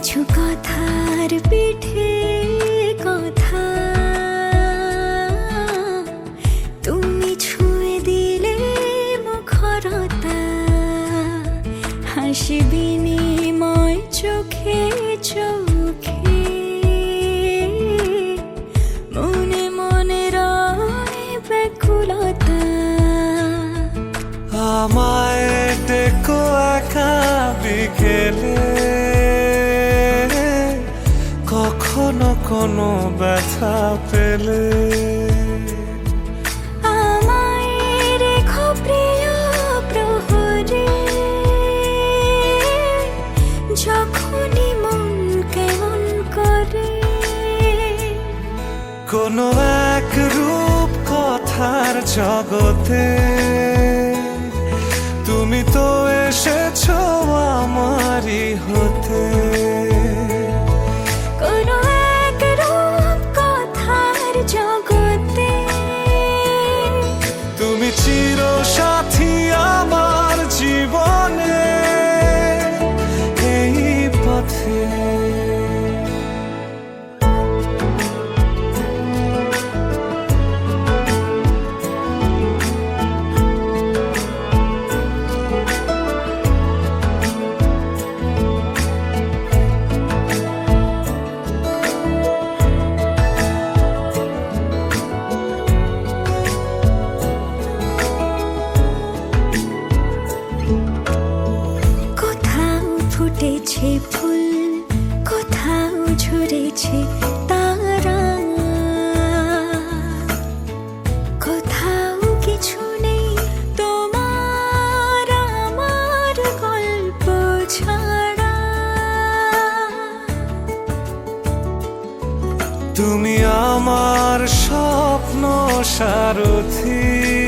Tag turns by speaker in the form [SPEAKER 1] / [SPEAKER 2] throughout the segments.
[SPEAKER 1] কিছু কথার পিঠে কথা। তুমি ছুঁয়ে দিলে মুখরতা, হাসি চোখে চোখে। মনে মনে রয় ব্যাকুলতা।
[SPEAKER 2] আমায় ডেকো একা, বিকেলে কখনো কোনো ব্যথা পেলে? কোনো এক রূপ কথার জগতে
[SPEAKER 1] ফুটেছে ফুল কোথাও ঝরেছে কিছু নেই তোমার আমার গল্প ছাড়া।
[SPEAKER 2] তুমি আমার স্বপ্ন সারথি।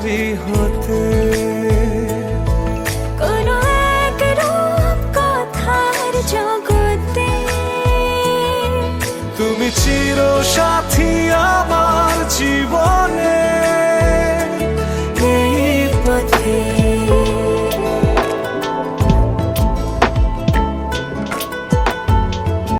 [SPEAKER 1] জগতে।
[SPEAKER 2] তুমি চির সাথী